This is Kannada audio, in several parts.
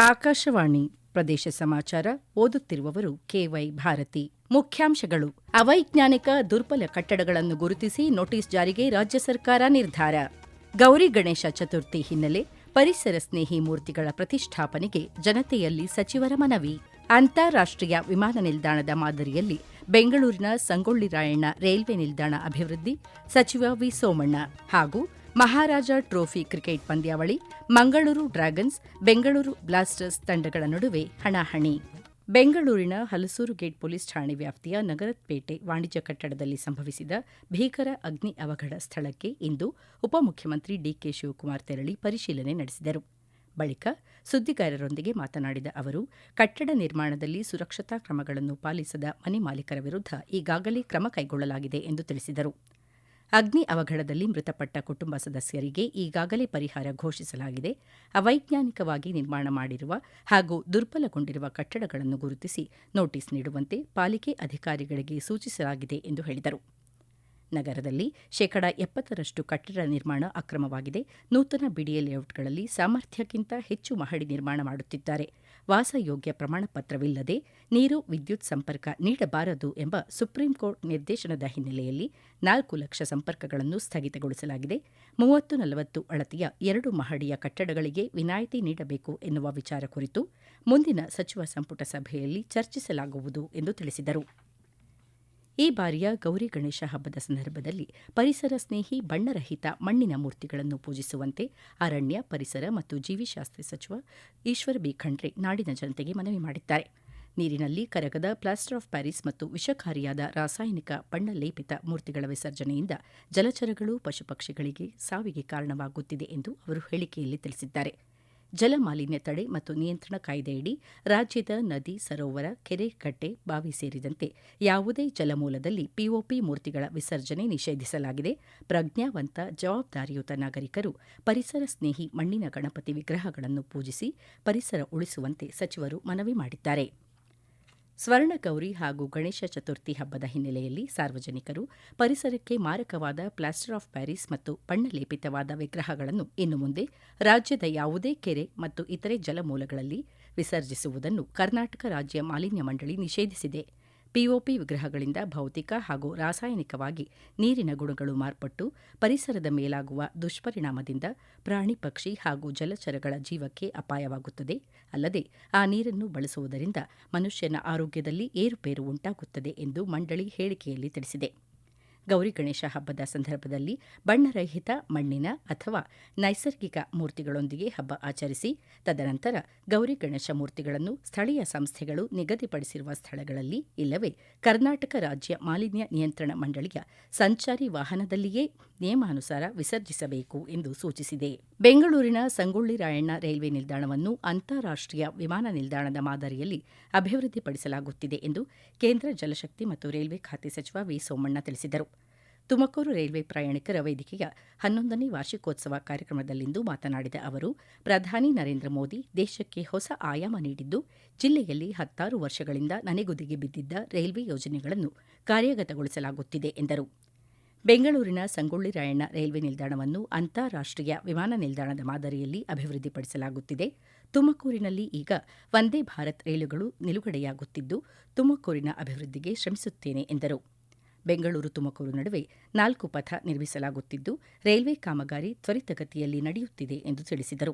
ಆಕಾಶವಾಣಿ ಪ್ರದೇಶ ಸಮಾಚಾರ ಓದುತ್ತಿರುವವರು ಕೆವೈ ಭಾರತಿ. ಮುಖ್ಯಾಂಶಗಳು. ಅವೈಜ್ಞಾನಿಕ ದುರ್ಬಲ ಕಟ್ಟಡಗಳನ್ನು ಗುರುತಿಸಿ ನೋಟಿಸ್ ಜಾರಿಗೆ ರಾಜ್ಯ ಸರ್ಕಾರ ನಿರ್ಧಾರ. ಗೌರಿ ಗಣೇಶ ಚತುರ್ಥಿ ಹಿನ್ನೆಲೆ ಪರಿಸರ ಸ್ನೇಹಿ ಮೂರ್ತಿಗಳ ಪ್ರತಿಷ್ಠಾಪನೆಗೆ ಜನತೆಯಲ್ಲಿ ಸಚಿವರ ಮನವಿ. ಅಂತಾರಾಷ್ಟ್ರೀಯ ವಿಮಾನ ನಿಲ್ದಾಣದ ಮಾದರಿಯಲ್ಲಿ ಬೆಂಗಳೂರಿನ ಸಂಗೊಳ್ಳಿ ರಾಯಣ್ಣ ರೈಲ್ವೆ ನಿಲ್ದಾಣ ಅಭಿವೃದ್ಧಿ ಸಚಿವ ವಿ. ಸೋಮಣ್ಣ ಹಾಗೂ ಮಹಾರಾಜ ಟ್ರೋಫಿ ಕ್ರಿಕೆಟ್ ಪಂದ್ಯಾವಳಿ, ಮಂಗಳೂರು ಡ್ರ್ಯಾಗನ್ಸ್, ಬೆಂಗಳೂರು ಬ್ಲಾಸ್ಟರ್ಸ್ ತಂಡಗಳ ನಡುವೆ ಹಣಾಹಣಿ. ಬೆಂಗಳೂರಿನ ಹಲಸೂರು ಗೇಟ್ ಪೊಲೀಸ್ ಠಾಣೆ ವ್ಯಾಪ್ತಿಯ ನಗರಪೇಟೆ ವಾಣಿಜ್ಯ ಕಟ್ಟಡದಲ್ಲಿ ಸಂಭವಿಸಿದ ಭೀಕರ ಅಗ್ನಿ ಅವಘಡ ಸ್ಥಳಕ್ಕೆ ಇಂದು ಉಪಮುಖ್ಯಮಂತ್ರಿ ಡಿಕೆ ಶಿವಕುಮಾರ್ ತೆರಳಿ ಪರಿಶೀಲನೆ ನಡೆಸಿದರು. ಬಳಿಕ ಸುದ್ದಿಗಾರರೊಂದಿಗೆ ಮಾತನಾಡಿದ ಅವರು, ಕಟ್ಟಡ ನಿರ್ಮಾಣದಲ್ಲಿ ಸುರಕ್ಷತಾ ಕ್ರಮಗಳನ್ನು ಪಾಲಿಸದ ಮನೆ ಮಾಲೀಕರ ವಿರುದ್ಧ ಈಗಾಗಲೇ ಕ್ರಮ ಕೈಗೊಳ್ಳಲಾಗಿದೆ ಎಂದು ತಿಳಿಸಿದರು. ಅಗ್ನಿ ಅವಘಡದಲ್ಲಿ ಮೃತಪಟ್ಟ ಕುಟುಂಬ ಸದಸ್ಯರಿಗೆ ಈಗಾಗಲೇ ಪರಿಹಾರ ಘೋಷಿಸಲಾಗಿದೆ. ಅವೈಜ್ಞಾನಿಕವಾಗಿ ನಿರ್ಮಾಣ ಮಾಡಿರುವ ಹಾಗೂ ದುರ್ಬಲಗೊಂಡಿರುವ ಕಟ್ಟಡಗಳನ್ನು ಗುರುತಿಸಿ ನೋಟಿಸ್ ನೀಡುವಂತೆ ಪಾಲಿಕೆ ಅಧಿಕಾರಿಗಳಿಗೆ ಸೂಚಿಸಲಾಗಿದೆ ಎಂದು ಹೇಳಿದರು. ನಗರದಲ್ಲಿ ಶೇಕಡ ಎಪ್ಪತ್ತರಷ್ಟು ಕಟ್ಟಡ ನಿರ್ಮಾಣ ಅಕ್ರಮವಾಗಿದೆ. ನೂತನ ಬಿಡಿಎ ಲೇಔಟ್ಗಳಲ್ಲಿ ಸಾಮರ್ಥ್ಯಕ್ಕಿಂತ ಹೆಚ್ಚು ಮಹಡಿ ನಿರ್ಮಾಣ ಮಾಡುತ್ತಿದ್ದಾರೆ. ವಾಸಯೋಗ್ಯ ಪ್ರಮಾಣಪತ್ರವಿಲ್ಲದೆ ನೀರು ವಿದ್ಯುತ್ ಸಂಪರ್ಕ ನೀಡಬಾರದು ಎಂಬ ಸುಪ್ರೀಂ ಕೋರ್ಟ್ ನಿರ್ದೇಶನದ ಹಿನ್ನೆಲೆಯಲ್ಲಿ ನಾಲ್ಕು ಲಕ್ಷ ಸಂಪರ್ಕಗಳನ್ನು ಸ್ಥಗಿತಗೊಳಿಸಲಾಗಿದೆ. ಮೂವತ್ತು ನಲವತ್ತು ಅಳತೆಯ ಎರಡು ಮಹಡಿಯ ಕಟ್ಟಡಗಳಿಗೆ ವಿನಾಯಿತಿ ನೀಡಬೇಕು ಎನ್ನುವ ವಿಚಾರ ಕುರಿತು ಮುಂದಿನ ಸಚಿವ ಸಂಪುಟ ಸಭೆಯಲ್ಲಿ ಚರ್ಚಿಸಲಾಗುವುದು ಎಂದು ತಿಳಿಸಿದರು. ಈ ಬಾರಿಯ ಗೌರಿ ಗಣೇಶ ಹಬ್ಬದ ಸಂದರ್ಭದಲ್ಲಿ ಪರಿಸರ ಸ್ನೇಹಿ, ಬಣ್ಣರಹಿತ ಮಣ್ಣಿನ ಮೂರ್ತಿಗಳನ್ನು ಪೂಜಿಸುವಂತೆ ಅರಣ್ಯ, ಪರಿಸರ ಮತ್ತು ಜೀವಿಶಾಸ್ತ್ರ ಸಚಿವ ಈಶ್ವರ್ ಬಿ. ಖಂಡ್ರೆ ನಾಡಿನ ಜನತೆಗೆ ಮನವಿ ಮಾಡಿದ್ದಾರೆ. ನೀರಿನಲ್ಲಿ ಕರಗದ ಪ್ಲಾಸ್ಟರ್ ಆಫ್ ಪ್ಯಾರಿಸ್ ಮತ್ತು ವಿಷಕಾರಿಯಾದ ರಾಸಾಯನಿಕ ಬಣ್ಣ ಲೇಪಿತ ಮೂರ್ತಿಗಳ ವಿಸರ್ಜನೆಯಿಂದ ಜಲಚರಗಳು, ಪಶುಪಕ್ಷಿಗಳಿಗೆ ಸಾವಿಗೆ ಕಾರಣವಾಗುತ್ತಿದೆ ಎಂದು ಅವರು ಹೇಳಿಕೆಯಲ್ಲಿ ತಿಳಿಸಿದ್ದಾರೆ. ಜಲ ಮಾಲಿನ್ಯ ತಡೆ ಮತ್ತು ನಿಯಂತ್ರಣ ಕಾಯ್ದೆಯಡಿ ರಾಜ್ಯದ ನದಿ, ಸರೋವರ, ಕೆರೆ, ಕಟ್ಟೆ, ಬಾವಿ ಸೇರಿದಂತೆ ಯಾವುದೇ ಜಲಮೂಲದಲ್ಲಿ ಪಿಒಪಿ ಮೂರ್ತಿಗಳ ವಿಸರ್ಜನೆ ನಿಷೇಧಿಸಲಾಗಿದೆ. ಪ್ರಜ್ಞಾವಂತ, ಜವಾಬ್ದಾರಿಯುತ ನಾಗರಿಕರು ಪರಿಸರ ಸ್ನೇಹಿ ಮಣ್ಣಿನ ಗಣಪತಿ ವಿಗ್ರಹಗಳನ್ನು ಪೂಜಿಸಿ ಪರಿಸರ ಉಳಿಸುವಂತೆ ಸಚಿವರು ಮನವಿ ಮಾಡಿದ್ದಾರೆ. ಸ್ವರ್ಣಗೌರಿ ಹಾಗೂ ಗಣೇಶ ಚತುರ್ಥಿ ಹಬ್ಬದ ಹಿನ್ನೆಲೆಯಲ್ಲಿ ಸಾರ್ವಜನಿಕರು ಪರಿಸರಕ್ಕೆ ಮಾರಕವಾದ ಪ್ಲಾಸ್ಟರ್ ಆಫ್ ಪ್ಯಾರಿಸ್ ಮತ್ತು ಬಣ್ಣಲೇಪಿತವಾದ ವಿಗ್ರಹಗಳನ್ನು ಇನ್ನು ಮುಂದೆ ರಾಜ್ಯದ ಯಾವುದೇ ಕೆರೆ ಮತ್ತು ಇತರೆ ಜಲಮೂಲಗಳಲ್ಲಿ ವಿಸರ್ಜಿಸುವುದನ್ನು ಕರ್ನಾಟಕ ರಾಜ್ಯ ಮಾಲಿನ್ಯ ಮಂಡಳಿ ನಿಷೇಧಿಸಿದೆ. ಪಿಒಪಿ ವಿಗ್ರಹಗಳಿಂದ ಭೌತಿಕ ಹಾಗೂ ರಾಸಾಯನಿಕವಾಗಿ ನೀರಿನ ಗುಣಗಳು ಮಾರ್ಪಟ್ಟು ಪರಿಸರದ ಮೇಲಾಗುವ ದುಷ್ಪರಿಣಾಮದಿಂದ ಪ್ರಾಣಿ ಪಕ್ಷಿ ಹಾಗೂ ಜಲಚರಗಳ ಜೀವಕ್ಕೆ ಅಪಾಯವಾಗುತ್ತದೆ. ಅಲ್ಲದೆ ಆ ನೀರನ್ನು ಬಳಸುವುದರಿಂದ ಮನುಷ್ಯನ ಆರೋಗ್ಯದಲ್ಲಿ ಏರುಪೇರು ಉಂಟಾಗುತ್ತದೆ ಎಂದು ಮಂಡಳಿ ಹೇಳಿಕೆಯಲ್ಲಿ ತಿಳಿಸಿದೆ. ಗೌರಿ ಗಣೇಶ ಹಬ್ಬದ ಸಂದರ್ಭದಲ್ಲಿ ಬಣ್ಣರಹಿತ ಮಣ್ಣಿನ ಅಥವಾ ನೈಸರ್ಗಿಕ ಮೂರ್ತಿಗಳೊಂದಿಗೆ ಹಬ್ಬ ಆಚರಿಸಿ, ತದನಂತರ ಗೌರಿ ಗಣೇಶ ಮೂರ್ತಿಗಳನ್ನು ಸ್ಥಳೀಯ ಸಂಸ್ಥೆಗಳು ನಿಗದಿಪಡಿಸಿರುವ ಸ್ಥಳಗಳಲ್ಲಿ ಇಲ್ಲವೇ ಕರ್ನಾಟಕ ರಾಜ್ಯ ಮಾಲಿನ್ಯ ನಿಯಂತ್ರಣ ಮಂಡಳಿಯ ಸಂಚಾರಿ ವಾಹನದಲ್ಲಿಯೇ ನಿಯಮಾನುಸಾರ ವಿಸರ್ಜಿಸಬೇಕು ಎಂದು ಸೂಚಿಸಿದೆ. ಬೆಂಗಳೂರಿನ ಸಂಗೊಳ್ಳಿ ರಾಯಣ್ಣ ರೈಲ್ವೆ ನಿಲ್ದಾಣವನ್ನು ಅಂತಾರಾಷ್ಟ್ರೀಯ ವಿಮಾನ ನಿಲ್ದಾಣದ ಮಾದರಿಯಲ್ಲಿ ಅಭಿವೃದ್ಧಿಪಡಿಸಲಾಗುತ್ತಿದೆ ಎಂದು ಕೇಂದ್ರ ಜಲಶಕ್ತಿ ಮತ್ತು ರೈಲ್ವೆ ಖಾತೆ ಸಚಿವ ವಿ ಸೋಮಣ್ಣ ತಿಳಿಸಿದರು. ತುಮಕೂರು ರೈಲ್ವೆ ಪ್ರಯಾಣಿಕರ ವೇದಿಕೆಯ ಹನ್ನೊಂದನೇ ವಾರ್ಷಿಕೋತ್ಸವ ಕಾರ್ಯಕ್ರಮದಲ್ಲಿಂದು ಮಾತನಾಡಿದ ಅವರು, ಪ್ರಧಾನಿ ನರೇಂದ್ರ ಮೋದಿ ದೇಶಕ್ಕೆ ಹೊಸ ಆಯಾಮ ನೀಡಿದ್ದು, ಜಿಲ್ಲೆಯಲ್ಲಿ ಹತ್ತಾರು ವರ್ಷಗಳಿಂದ ನನೆಗುದಿಗೆ ಬಿದ್ದಿದ್ದ ರೈಲ್ವೆ ಯೋಜನೆಗಳನ್ನು ಕಾರ್ಯಗತಗೊಳಿಸಲಾಗುತ್ತಿದೆ ಎಂದರು. ಬೆಂಗಳೂರಿನ ಸಂಗೊಳ್ಳಿ ರಾಯಣ್ಣ ರೈಲ್ವೆ ನಿಲ್ದಾಣವನ್ನು ಅಂತಾರಾಷ್ಟ್ರೀಯ ವಿಮಾನ ನಿಲ್ದಾಣದ ಮಾದರಿಯಲ್ಲಿ ಅಭಿವೃದ್ಧಿಪಡಿಸಲಾಗುತ್ತಿದೆ. ತುಮಕೂರಿನಲ್ಲಿ ಈಗ ವಂದೇ ಭಾರತ್ ರೈಲುಗಳು ನಿಲುಗಡೆಯಾಗುತ್ತಿದ್ದು, ತುಮಕೂರಿನ ಅಭಿವೃದ್ಧಿಗೆ ಶ್ರಮಿಸುತ್ತೇನೆ ಎಂದರು. ಬೆಂಗಳೂರು ತುಮಕೂರು ನಡುವೆ ನಾಲ್ಕು ಪಥ ನಿರ್ಮಿಸಲಾಗುತ್ತಿದ್ದು, ರೈಲ್ವೆ ಕಾಮಗಾರಿ ತ್ವರಿತಗತಿಯಲ್ಲಿ ನಡೆಯುತ್ತಿದೆ ಎಂದು ತಿಳಿಸಿದರು.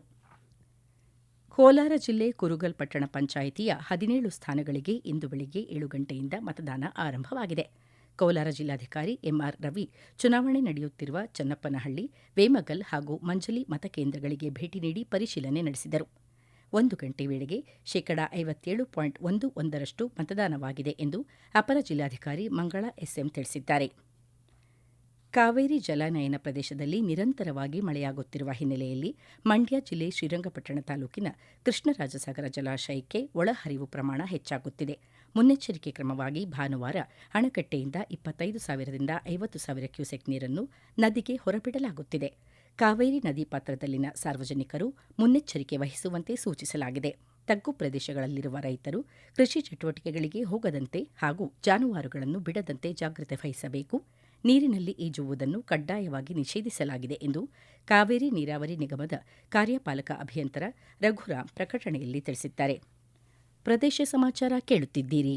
ಕೋಲಾರ ಜಿಲ್ಲೆ ಕುರುಗಲ್ ಪಟ್ಟಣ ಪಂಚಾಯಿತಿಯ ಹದಿನೇಳು ಸ್ಥಾನಗಳಿಗೆ ಇಂದು ಬೆಳಗ್ಗೆ ಏಳು ಗಂಟೆಯಿಂದ ಮತದಾನ ಆರಂಭವಾಗಿದೆ. ಕೋಲಾರ ಜಿಲ್ಲಾಧಿಕಾರಿ ಎಂಆರ್ ರವಿ, ಚುನಾವಣೆ ನಡೆಯುತ್ತಿರುವ ಚನ್ನಪ್ಪನಹಳ್ಳಿ, ವೇಮಗಲ್ ಹಾಗೂ ಮಂಜಲಿ ಮತಕೇಂದ್ರಗಳಿಗೆ ಭೇಟಿ ನೀಡಿ ಪರಿಶೀಲನೆ ನಡೆಸಿದರು. ಒಂದು ಗಂಟೆ ವೇಳೆಗೆ ಶೇಕಡ ಐವತ್ತೇಳು ಪಾಯಿಂಟ್ ಒಂದು ಒಂದರಷ್ಟು ಮತದಾನವಾಗಿದೆ ಎಂದು ಅಪರ ಜಿಲ್ಲಾಧಿಕಾರಿ ಮಂಗಳಾ ಎಸ್ಎಂ ತಿಳಿಸಿದ್ದಾರೆ. ಕಾವೇರಿ ಜಲಾನಯನ ಪ್ರದೇಶದಲ್ಲಿ ನಿರಂತರವಾಗಿ ಮಳೆಯಾಗುತ್ತಿರುವ ಹಿನ್ನೆಲೆಯಲ್ಲಿ ಮಂಡ್ಯ ಜಿಲ್ಲೆ ಶ್ರೀರಂಗಪಟ್ಟಣ ತಾಲೂಕಿನ ಕೃಷ್ಣರಾಜಸಾಗರ ಜಲಾಶಯಕ್ಕೆ ಒಳಹರಿವು ಪ್ರಮಾಣ ಹೆಚ್ಚಾಗುತ್ತಿದೆ. ಮುನ್ನೆಚ್ಚರಿಕೆ ಕ್ರಮವಾಗಿ ಭಾನುವಾರ ಅಣೆಕಟ್ಟೆಯಿಂದ ಇಪ್ಪತ್ತೈದು ಸಾವಿರದಿಂದ ಐವತ್ತು ಸಾವಿರ ಕ್ಯೂಸೆಕ್ ನೀರನ್ನು ನದಿಗೆ ಹೊರಬಿಡಲಾಗುತ್ತಿದೆ. ಕಾವೇರಿ ನದಿ ಪಾತ್ರದಲ್ಲಿನ ಸಾರ್ವಜನಿಕರು ಮುನ್ನೆಚ್ಚರಿಕೆ ವಹಿಸುವಂತೆ ಸೂಚಿಸಲಾಗಿದೆ. ತಗ್ಗು ಪ್ರದೇಶಗಳಲ್ಲಿರುವ ರೈತರು ಕೃಷಿ ಚಟುವಟಿಕೆಗಳಿಗೆ ಹೋಗದಂತೆ ಹಾಗೂ ಜಾನುವಾರುಗಳನ್ನು ಬಿಡದಂತೆ ಜಾಗ್ರತೆ ವಹಿಸಬೇಕು. ನೀರಿನಲ್ಲಿ ಈಜುವುದನ್ನು ಕಡ್ಡಾಯವಾಗಿ ನಿಷೇಧಿಸಲಾಗಿದೆ ಎಂದು ಕಾವೇರಿ ನೀರಾವರಿ ನಿಗಮದ ಕಾರ್ಯಪಾಲಕ ಅಭಿಯಂತರ ರಘುರಾಮ್ ಪ್ರಕಟಣೆಯಲ್ಲಿ ತಿಳಿಸಿದ್ದಾರೆ. ಪ್ರದೇಶ ಸಮಾಚಾರ ಕೇಳುತ್ತಿದ್ದೀರಿ.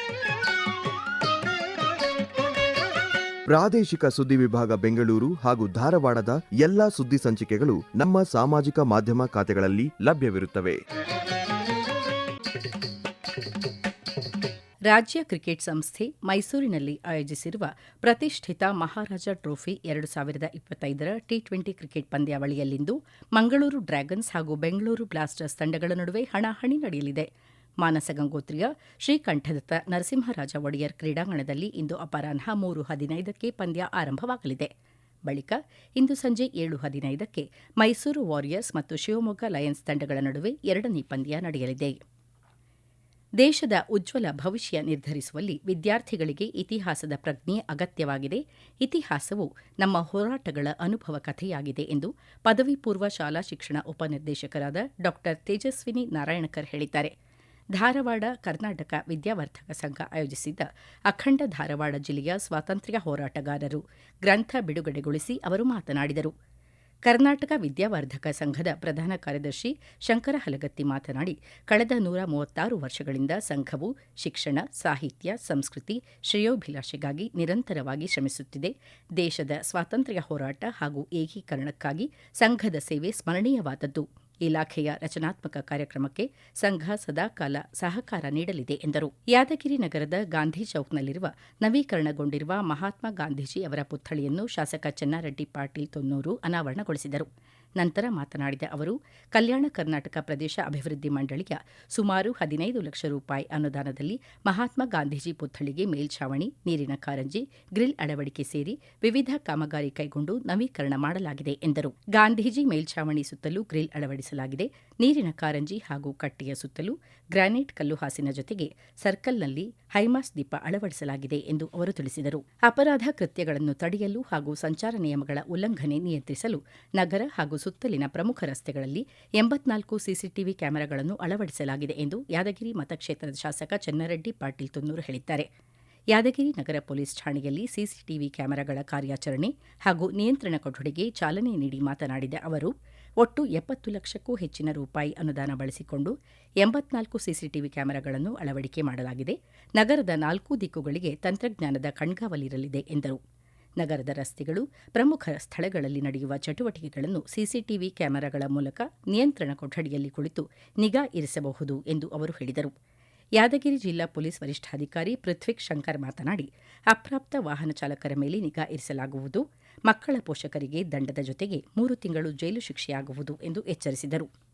ಪ್ರಾದೇಶಿಕ ಸುದ್ದಿ ವಿಭಾಗ ಬೆಂಗಳೂರು ಹಾಗೂ ಧಾರವಾಡದ ಎಲ್ಲಾ ಸುದ್ದಿ ಸಂಚಿಕೆಗಳು ನಮ್ಮ ಸಾಮಾಜಿಕ ಮಾಧ್ಯಮ ಖಾತೆಗಳಲ್ಲಿ ಲಭ್ಯವಿರುತ್ತವೆ. ರಾಜ್ಯ ಕ್ರಿಕೆಟ್ ಸಂಸ್ಥೆ ಮೈಸೂರಿನಲ್ಲಿ ಆಯೋಜಿಸಿರುವ ಪ್ರತಿಷ್ಠಿತ ಮಹಾರಾಜ ಟ್ರೋಫಿ ಎರಡು ಸಾವಿರದ ಇಪ್ಪತ್ತೈದರ ಟಿ ಟ್ವೆಂಟಿ ಕ್ರಿಕೆಟ್ ಪಂದ್ಯಾವಳಿಯಲ್ಲಿಂದು ಮಂಗಳೂರು ಡ್ರ್ಯಾಗನ್ಸ್ ಹಾಗೂ ಬೆಂಗಳೂರು ಬ್ಲಾಸ್ಟರ್ಸ್ ತಂಡಗಳ ನಡುವೆ ಹಣಾಹಣಿ ನಡೆಯಲಿದೆ. ಮಾನಸ ಗಂಗೋತ್ರಿಯ ಶ್ರೀಕಂಠದತ್ತ ನರಸಿಂಹರಾಜ ಒಡೆಯರ್ ಕ್ರೀಡಾಂಗಣದಲ್ಲಿ ಇಂದು ಅಪರಾಹ್ನ ಮೂರು ಹದಿನೈದಕ್ಕೆ ಪಂದ್ಯ ಆರಂಭವಾಗಲಿದೆ. ಬಳಿಕ ಇಂದು ಸಂಜೆ ಏಳು ಹದಿನೈದಕ್ಕೆ ಮೈಸೂರು ವಾರಿಯರ್ಸ್ ಮತ್ತು ಶಿವಮೊಗ್ಗ ಲಯನ್ಸ್ ತಂಡಗಳ ನಡುವೆ ಎರಡನೇ ಪಂದ್ಯ ನಡೆಯಲಿದೆ. ದೇಶದ ಉಜ್ವಲ ಭವಿಷ್ಯ ನಿರ್ಧರಿಸುವಲ್ಲಿ ವಿದ್ಯಾರ್ಥಿಗಳಿಗೆ ಇತಿಹಾಸದ ಪ್ರಜ್ಞೆ ಅಗತ್ಯವಾಗಿದೆ. ಇತಿಹಾಸವು ನಮ್ಮ ಹೋರಾಟಗಳ ಅನುಭವ ಕಥೆಯಾಗಿದೆ ಎಂದು ಪದವಿ ಪೂರ್ವ ಶಾಲಾ ಶಿಕ್ಷಣ ಉಪನಿರ್ದೇಶಕರಾದ ಡಾ ತೇಜಸ್ವಿನಿ ನಾರಾಯಣಕರ್ ಹೇಳಿದ್ದಾರೆ. ಧಾರವಾಡ, ಕರ್ನಾಟಕ ವಿದ್ಯಾವರ್ಧಕ ಸಂಘ ಆಯೋಜಿಸಿದ್ದ ಅಖಂಡ ಧಾರವಾಡ ಜಿಲ್ಲೆಯ ಸ್ವಾತಂತ್ರ್ಯ ಹೋರಾಟಗಾರರು ಗ್ರಂಥ ಬಿಡುಗಡೆಗೊಳಿಸಿ ಅವರು ಮಾತನಾಡಿದರು. ಕರ್ನಾಟಕ ವಿದ್ಯಾವರ್ಧಕ ಸಂಘದ ಪ್ರಧಾನ ಕಾರ್ಯದರ್ಶಿ ಶಂಕರ ಹಲಗತ್ತಿ ಮಾತನಾಡಿ, ಕಳೆದ ನೂರ ಮೂವತ್ತಾರು ವರ್ಷಗಳಿಂದ ಸಂಘವು ಶಿಕ್ಷಣ, ಸಾಹಿತ್ಯ, ಸಂಸ್ಕೃತಿ ಶ್ರೇಯೋಭಿಲಾಷೆಗಾಗಿ ನಿರಂತರವಾಗಿ ಶ್ರಮಿಸುತ್ತಿದೆ. ದೇಶದ ಸ್ವಾತಂತ್ರ್ಯ ಹೋರಾಟ ಹಾಗೂ ಏಕೀಕರಣಕ್ಕಾಗಿ ಸಂಘದ ಸೇವೆ ಸ್ಮರಣೀಯವಾದದ್ದು. ಇಲಾಖೆಯ ರಚನಾತ್ಮಕ ಕಾರ್ಯಕ್ರಮಕ್ಕೆ ಸಂಘ ಸದಾಕಾಲ ಸಹಕಾರ ನೀಡಲಿದೆ ಎಂದರು. ಯಾದಗಿರಿ ನಗರದ ಗಾಂಧಿ ಚೌಕ್ನಲ್ಲಿರುವ ನವೀಕರಣಗೊಂಡಿರುವ ಮಹಾತ್ಮ ಗಾಂಧೀಜಿ ಅವರ ಪುತ್ಥಳಿಯನ್ನು ಶಾಸಕ ಚೆನ್ನಾರೆಡ್ಡಿ ಪಾಟೀಲ್ ತೊನ್ನೂರು ಅನಾವರಣಗೊಳಿಸಿದರು. ನಂತರ ಮಾತನಾಡಿದ ಅವರು, ಕಲ್ಯಾಣ ಕರ್ನಾಟಕ ಪ್ರದೇಶ ಅಭಿವೃದ್ಧಿ ಮಂಡಳಿಯ ಸುಮಾರು ಹದಿನೈದು ಲಕ್ಷ ರೂಪಾಯಿ ಅನುದಾನದಲ್ಲಿ ಮಹಾತ್ಮ ಗಾಂಧೀಜಿ ಪುತ್ಥಳಿಗೆ ಮೇಲ್ಛಾವಣಿ, ನೀರಿನ ಕಾರಂಜಿ, ಗ್ರಿಲ್ ಅಳವಡಿಕೆ ಸೇರಿ ವಿವಿಧ ಕಾಮಗಾರಿ ಕೈಗೊಂಡು ನವೀಕರಣ ಮಾಡಲಾಗಿದೆ ಎಂದರು. ಗಾಂಧೀಜಿ ಮೇಲ್ಛಾವಣಿ ಸುತ್ತಲೂ ಗ್ರಿಲ್ ಅಳವಡಿಸಲಾಗಿದೆ. ನೀರಿನ ಕಾರಂಜಿ ಹಾಗೂ ಕಟ್ಟೆಯ ಸುತ್ತಲೂ ಗ್ರಾನೈಟ್ ಕಲ್ಲುಹಾಸಿನ ಜೊತೆಗೆ ಸರ್ಕಲ್ನಲ್ಲಿ ಹೈಮಾಸ್ ದೀಪ ಅಳವಡಿಸಲಾಗಿದೆ ಎಂದು ಅವರು ತಿಳಿಸಿದರು. ಅಪರಾಧ ಕೃತ್ಯಗಳನ್ನು ತಡೆಯಲು ಹಾಗೂ ಸಂಚಾರ ನಿಯಮಗಳ ಉಲ್ಲಂಘನೆ ನಿಯಂತ್ರಿಸಲು ನಗರ ಹಾಗೂ ಸುತ್ತಲಿನ ಪ್ರಮುಖ ರಸ್ತೆಗಳಲ್ಲಿ ಎಂಬತ್ನಾಲ್ಕು ಸಿಸಿಟಿವಿ ಕ್ಯಾಮೆರಾಗಳನ್ನು ಅಳವಡಿಸಲಾಗಿದೆ ಎಂದು ಯಾದಗಿರಿ ಮತಕ್ಷೇತ್ರದ ಶಾಸಕ ಚನ್ನರೆಡ್ಡಿ ಪಾಟೀಲ್ ತುನ್ನೂರು ಹೇಳಿದ್ದಾರೆ. ಯಾದಗಿರಿ ನಗರ ಪೊಲೀಸ್ ಠಾಣೆಯಲ್ಲಿ ಸಿಸಿಟಿವಿ ಕ್ಯಾಮೆರಾಗಳ ಕಾರ್ಯಾಚರಣೆ ಹಾಗೂ ನಿಯಂತ್ರಣ ಕೊಠಡಿಗೆ ಚಾಲನೆ ನೀಡಿ ಮಾತನಾಡಿದ ಅವರು, ಒಟ್ಟು ಎಪ್ಪತ್ತು ಲಕ್ಷಕ್ಕೂ ಹೆಚ್ಚಿನ ರೂಪಾಯಿ ಅನುದಾನ ಬಳಸಿಕೊಂಡು ಎಂಬತ್ನಾಲ್ಕು ಸಿಸಿಟಿವಿ ಕ್ಯಾಮೆರಾಗಳನ್ನು ಅಳವಡಿಕೆ ಮಾಡಲಾಗಿದೆ. ನಗರದ ನಾಲ್ಕು ದಿಕ್ಕುಗಳಿಗೆ ತಂತ್ರಜ್ಞಾನದ ಕಣ್ಗಾವಲಿರಲಿದೆ ಎಂದರು. ನಗರದ ರಸ್ತೆಗಳು, ಪ್ರಮುಖ ಸ್ಥಳಗಳಲ್ಲಿ ನಡೆಯುವ ಚಟುವಟಿಕೆಗಳನ್ನು ಸಿಸಿಟಿವಿ ಕ್ಯಾಮೆರಾಗಳ ಮೂಲಕ ನಿಯಂತ್ರಣ ಕೊಠಡಿಯಲ್ಲಿ ಕುಳಿತು ನಿಗಾ ಇರಿಸಬಹುದು ಎಂದು ಅವರು ಹೇಳಿದರು. ಯಾದಗಿರಿ ಜಿಲ್ಲಾ ಪೊಲೀಸ್ ವರಿಷ್ಠಾಧಿಕಾರಿ ಪೃಥ್ವಿಕ್ ಶಂಕರ್ ಮಾತನಾಡಿ, ಅಪ್ರಾಪ್ತ ವಾಹನ ಚಾಲಕರ ಮೇಲೆ ನಿಗಾ ಇರಿಸಲಾಗುವುದು. ಮಕ್ಕಳ ಪೋಷಕರಿಗೆ ದಂಡದ ಜೊತೆಗೆ ಮೂರು ತಿಂಗಳು ಜೈಲು ಶಿಕ್ಷೆಯಾಗುವುದು ಎಂದು ಎಚ್ಚರಿಸಿದರು.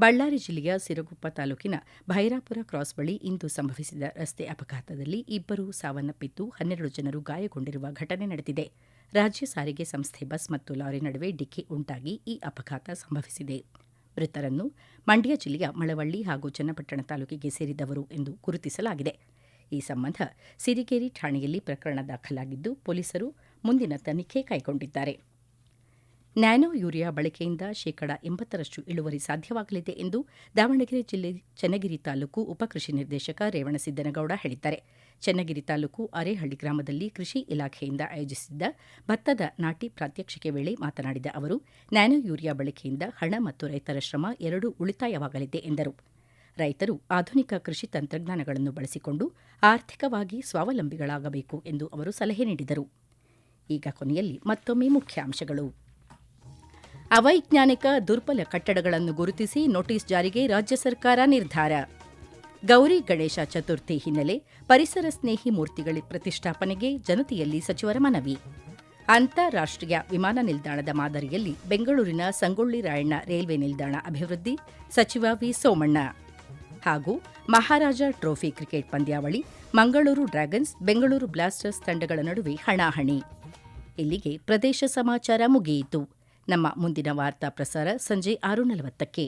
ಬಳ್ಳಾರಿ ಜಿಲ್ಲೆಯ ಸಿರಗುಪ್ಪ ತಾಲೂಕಿನ ಭೈರಾಪುರ ಕ್ರಾಸ್ ಬಳಿ ಇಂದು ಸಂಭವಿಸಿದ ರಸ್ತೆ ಅಪಘಾತದಲ್ಲಿ ಇಬ್ಬರು ಸಾವನ್ನಪ್ಪಿದ್ದು ಹನ್ನೆರಡು ಜನರು ಗಾಯಗೊಂಡಿರುವ ಘಟನೆ ನಡೆದಿದೆ. ರಾಜ್ಯ ಸಾರಿಗೆ ಸಂಸ್ಥೆ ಬಸ್ ಮತ್ತು ಲಾರಿ ನಡುವೆ ಡಿಕ್ಕಿ ಉಂಟಾಗಿ ಈ ಅಪಘಾತ ಸಂಭವಿಸಿದೆ. ಮೃತರನ್ನು ಮಂಡ್ಯ ಜಿಲ್ಲೆಯ ಮಳವಳ್ಳಿ ಹಾಗೂ ಚನ್ನಪಟ್ಟಣ ತಾಲೂಕಿಗೆ ಸೇರಿದವರು ಎಂದು ಗುರುತಿಸಲಾಗಿದೆ. ಈ ಸಂಬಂಧ ಸಿರಿಗೇರಿ ಠಾಣೆಯಲ್ಲಿ ಪ್ರಕರಣ ದಾಖಲಾಗಿದ್ದು, ಪೊಲೀಸರು ಮುಂದಿನ ತನಿಖೆ ಕೈಗೊಂಡಿದ್ದಾರೆ. ನ್ಯಾನೋ ಯೂರಿಯಾ ಬಳಕೆಯಿಂದ ಶೇಕಡ ಎಂಬತ್ತರಷ್ಟು ಇಳುವರಿ ಸಾಧ್ಯವಾಗಲಿದೆ ಎಂದು ದಾವಣಗೆರೆ ಜಿಲ್ಲೆ ಚನ್ನಗಿರಿ ತಾಲೂಕು ಉಪಕೃಷಿ ನಿರ್ದೇಶಕ ರೇವಣಸಿದ್ದನಗೌಡ ಹೇಳಿದ್ದಾರೆ. ಚನ್ನಗಿರಿ ತಾಲೂಕು ಅರೇಹಳ್ಳಿ ಗ್ರಾಮದಲ್ಲಿ ಕೃಷಿ ಇಲಾಖೆಯಿಂದ ಆಯೋಜಿಸಿದ್ದ ಭತ್ತದ ನಾಟಿ ಪ್ರಾತ್ಯಕ್ಷಿಕೆ ವೇಳೆ ಮಾತನಾಡಿದ ಅವರು, ನ್ಯಾನೋ ಯೂರಿಯಾ ಬಳಕೆಯಿಂದ ಹಣ ಮತ್ತು ರೈತರ ಶ್ರಮ ಎರಡೂ ಉಳಿತಾಯವಾಗಲಿದೆ ಎಂದರು. ರೈತರು ಆಧುನಿಕ ಕೃಷಿ ತಂತ್ರಜ್ಞಾನಗಳನ್ನು ಬಳಸಿಕೊಂಡು ಆರ್ಥಿಕವಾಗಿ ಸ್ವಾವಲಂಬಿಗಳಾಗಬೇಕು ಎಂದು ಅವರು ಸಲಹೆ ನೀಡಿದರು. ಈಗ ಕೊನೆಯಲ್ಲಿ ಮತ್ತೊಮ್ಮೆ ಮುಖ್ಯಾಂಶಗಳು. ಅವೈಜ್ಞಾನಿಕ ದುರ್ಬಲ ಕಟ್ಟಡಗಳನ್ನು ಗುರುತಿಸಿ ನೋಟಿಸ್ ಜಾರಿಗೆ ರಾಜ್ಯ ಸರ್ಕಾರ ನಿರ್ಧಾರ. ಗೌರಿ ಗಣೇಶ ಚತುರ್ಥಿ ಹಿನ್ನೆಲೆ ಪರಿಸರ ಸ್ನೇಹಿ ಮೂರ್ತಿಗಳ ಪ್ರತಿಷ್ಠಾಪನೆಗೆ ಜನತೆಯಲ್ಲಿ ಸಚಿವರ ಮನವಿ. ಅಂತಾರಾಷ್ಟ್ರೀಯ ವಿಮಾನ ನಿಲ್ದಾಣದ ಮಾದರಿಯಲ್ಲಿ ಬೆಂಗಳೂರಿನ ಸಂಗೊಳ್ಳಿ ರಾಯಣ್ಣ ರೈಲ್ವೆ ನಿಲ್ದಾಣ ಅಭಿವೃದ್ಧಿ ಸಚಿವ ವಿ ಸೋಮಣ್ಣ. ಹಾಗೂ ಮಹಾರಾಜ ಟ್ರೋಫಿ ಕ್ರಿಕೆಟ್ ಪಂದ್ಯಾವಳಿ, ಮಂಗಳೂರು ಡ್ರ್ಯಾಗನ್ಸ್, ಬೆಂಗಳೂರು ಬ್ಲಾಸ್ಟರ್ಸ್ ತಂಡಗಳ ನಡುವೆ ಹಣಾಹಣಿ. ಇಲ್ಲಿಗೆ ಪ್ರದೇಶ ಸಮಾಚಾರ ಮುಗಿಯಿತು. ನಮ್ಮ ಮುಂದಿನ ವಾರ್ತಾ ಪ್ರಸಾರ ಸಂಜೆ ಆರು ನಲವತ್ತಕ್ಕೆ.